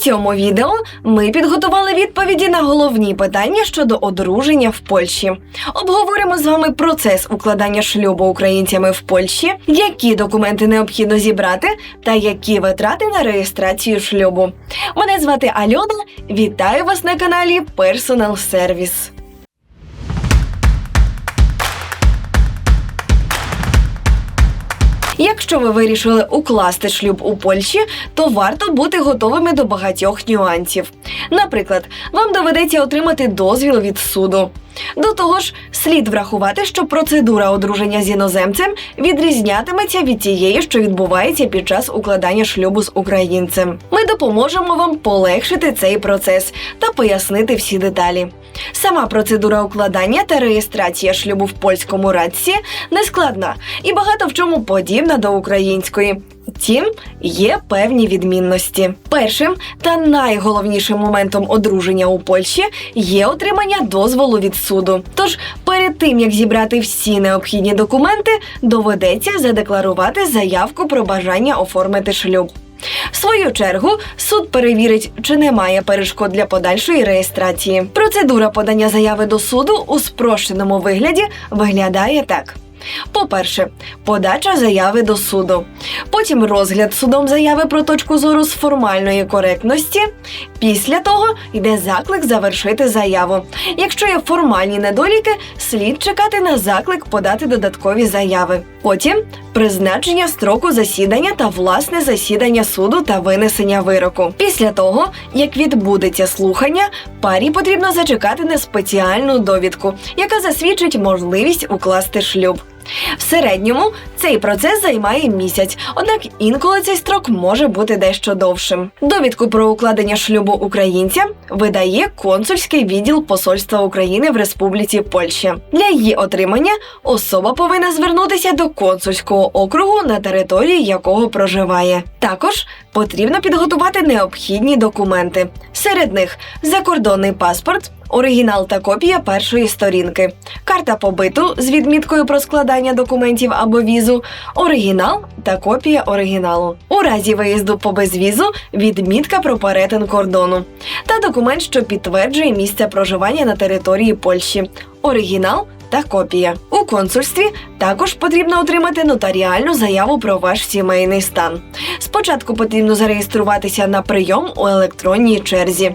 цьому відео ми підготували відповіді на головні питання щодо одруження в Польщі. Обговоримо з вами процес укладання шлюбу українцями в Польщі, які документи необхідно зібрати та які витрати на реєстрацію шлюбу. Мене звати Альона. Вітаю вас на каналі Personal Service. Якщо ви вирішили укласти шлюб у Польщі, то варто бути готовими до багатьох нюансів. Наприклад, вам доведеться отримати дозвіл від суду. До того ж, слід врахувати, що процедура одруження з іноземцем відрізнятиметься від тієї, що відбувається під час укладання шлюбу з українцем. Ми допоможемо вам полегшити цей процес та пояснити всі деталі. Сама процедура укладання та реєстрація шлюбу в польському радці нескладна і багато в чому подібна до української. Втім, є певні відмінності. Першим та найголовнішим моментом одруження у Польщі є отримання дозволу від суду. Тож, перед тим як зібрати всі необхідні документи, доведеться задекларувати заявку про бажання оформити шлюб. В свою чергу суд перевірить, чи немає перешкод для подальшої реєстрації. Процедура подання заяви до суду у спрощеному вигляді виглядає так. По-перше, подача заяви до суду. Потім розгляд судом заяви про точку зору з формальної коректності. Після того йде заклик завершити заяву. Якщо є формальні недоліки, слід чекати на заклик подати додаткові заяви. Потім призначення строку засідання та власне засідання суду та винесення вироку. Після того, як відбудеться слухання, парі потрібно зачекати на спеціальну довідку, яка засвідчить можливість укласти шлюб. В середньому цей процес займає місяць, однак інколи цей строк може бути дещо довшим. Довідку про укладення шлюбу українця видає консульський відділ Посольства України в Республіці Польща. Для її отримання особа повинна звернутися до консульського округу, на території якого проживає. Також потрібно підготувати необхідні документи. Серед них закордонний паспорт, оригінал та копія першої сторінки, карта побиту з відміткою про складання документів або візу, оригінал та копія оригіналу. У разі виїзду по безвізу відмітка про перетин кордону та документ, що підтверджує місце проживання на території Польщі, оригінал. Та копія у консульстві також потрібно отримати нотаріальну заяву про ваш сімейний стан. Спочатку потрібно зареєструватися на прийом у електронній черзі.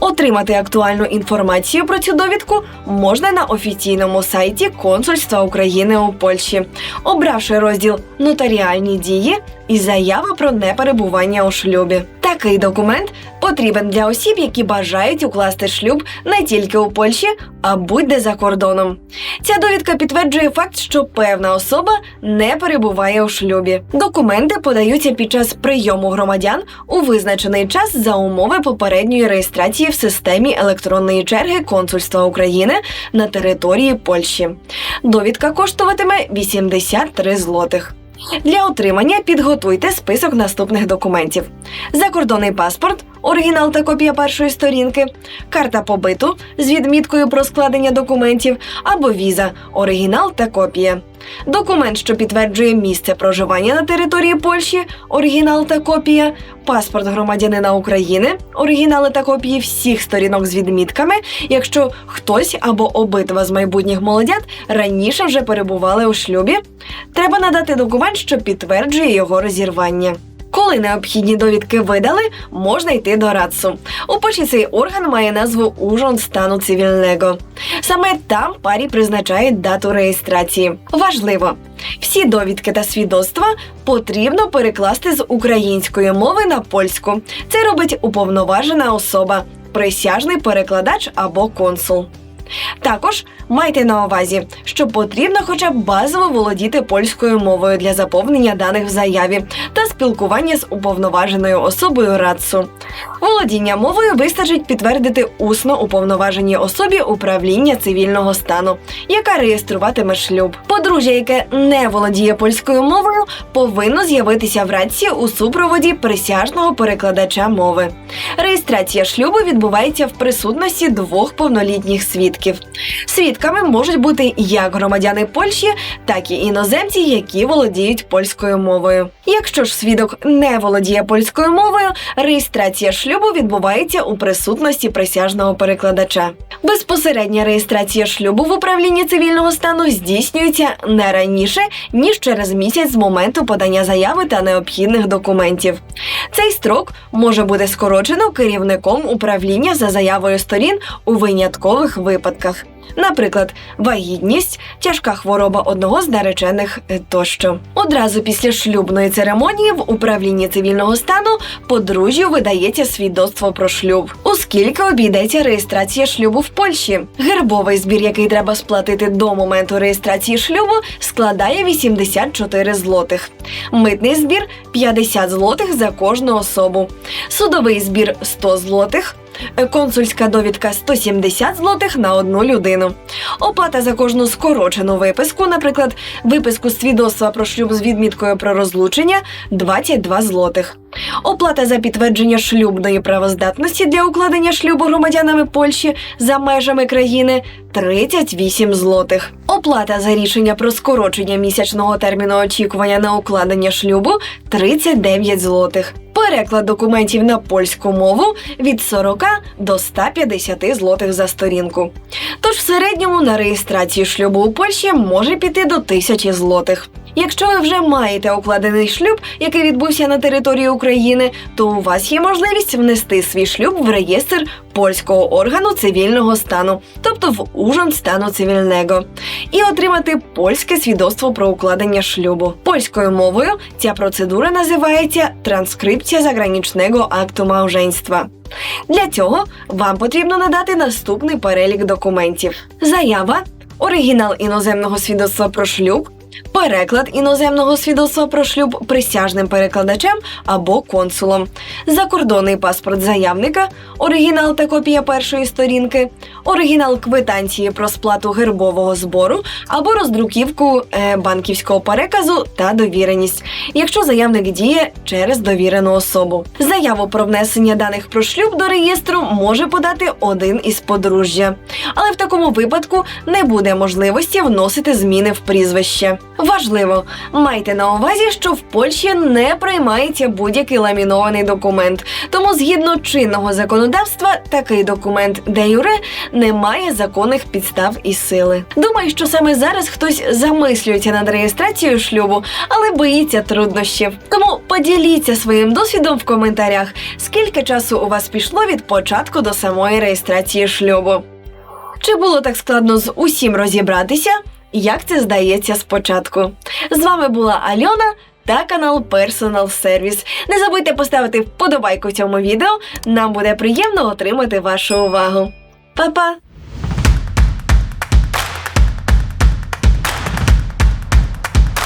Отримати актуальну інформацію про цю довідку можна на офіційному сайті Консульства України у Польщі, обравши розділ Нотаріальні дії і заява про неперебування у шлюбі. Такий документ потрібен для осіб, які бажають укласти шлюб не тільки у Польщі, а будь-де за кордоном. Ця довідка підтверджує факт, що певна особа не перебуває у шлюбі. Документи подаються під час прийому громадян у визначений час за умови попередньої реєстрації в системі електронної черги консульства України на території Польщі. Довідка коштуватиме 83 злотих. Для отримання підготуйте список наступних документів: закордонний паспорт, оригінал та копія першої сторінки, карта побиту з відміткою про складення документів або віза, оригінал та копія. Документ, що підтверджує місце проживання на території Польщі, оригінал та копія, паспорт громадянина України, оригінали та копії всіх сторінок з відмітками, якщо хтось або обидва з майбутніх молодят раніше вже перебували у шлюбі, треба надати документ, що підтверджує його розірвання. Коли необхідні довідки видали, можна йти до РАЦУ. У Польщі цей орган має назву Ужон стану цивільного. Саме там парі призначають дату реєстрації. Важливо, всі довідки та свідоцтва потрібно перекласти з української мови на польську. Це робить уповноважена особа, присяжний перекладач або консул. Також майте на увазі, що потрібно хоча б базово володіти польською мовою для заповнення даних в заяві та спілкування з уповноваженою особою РАЦУ. Володіння мовою вистачить підтвердити усно уповноваженій особі управління цивільного стану, яка реєструватиме шлюб. Подружжя, яке не володіє польською мовою, повинно з'явитися в РАЦі у супроводі присяжного перекладача мови. Реєстрація шлюбу відбувається в присутності двох повнолітніх свідків. Свідками можуть бути як громадяни Польщі, так і іноземці, які володіють польською мовою. Якщо ж свідок не володіє польською мовою, реєстрація шлюбу відбувається у присутності присяжного перекладача. Безпосередня реєстрація шлюбу в управлінні цивільного стану здійснюється не раніше ніж через місяць з моменту подання заяви та необхідних документів. Цей строк може бути скорочено керівником управління за заявою сторін у виняткових випадках. Наприклад, вагітність, тяжка хвороба одного з наречених е, тощо. Одразу після шлюбної церемонії в управлінні цивільного стану подружжю видається свідоцтво про шлюб, оскільки обійдеться реєстрація шлюбу в Польщі. Гербовий збір, який треба сплатити до моменту реєстрації шлюбу, складає 84 злотих. Митний збір 50 злотих за кожну особу. Судовий збір 100 злотих. Е, Консульська довідка 170 злотих на одну людину. Оплата за кожну скорочену виписку, наприклад, виписку свідоцтва про шлюб з відміткою про розлучення 22 злотих. Оплата за підтвердження шлюбної правоздатності для укладення шлюбу громадянами Польщі за межами країни 38 злотих. Оплата за рішення про скорочення місячного терміну очікування на укладення шлюбу 39 злотих. Переклад документів на польську мову від 40 до 150 злотих за сторінку. Тож в середньому на реєстрацію шлюбу у Польщі може піти до тисячі злотих. Якщо ви вже маєте укладений шлюб, який відбувся на території України, то у вас є можливість внести свій шлюб в реєстр польського органу цивільного стану, тобто в ужин стану цивільного, і отримати польське свідоцтво про укладення шлюбу. Польською мовою ця процедура називається транскрипція заграничного акту мałżeństwa. Для цього вам потрібно надати наступний перелік документів: заява, оригінал іноземного свідоцтва про шлюб, переклад іноземного свідоцтва про шлюб присяжним перекладачем або консулом, закордонний паспорт заявника, оригінал та копія першої сторінки, оригінал квитанції про сплату гербового збору або роздруківку е, банківського переказу та довіреність, якщо заявник діє через довірену особу. Заяву про внесення даних про шлюб до реєстру може подати один із подружжя, але в такому випадку не буде можливості вносити зміни в прізвище. Важливо, майте на увазі, що в Польщі не приймається будь-який ламінований документ, тому згідно чинного законодавства такий документ де юре не має законних підстав і сили. Думаю, що саме зараз хтось замислюється над реєстрацією шлюбу, але боїться труднощів. Поділіться своїм досвідом в коментарях, скільки часу у вас пішло від початку до самої реєстрації шлюбу. Чи було так складно з усім розібратися? Як це здається спочатку? З вами була Альона та канал Personal Service. Не забудьте поставити вподобайку цьому відео. Нам буде приємно отримати вашу увагу. Па-па!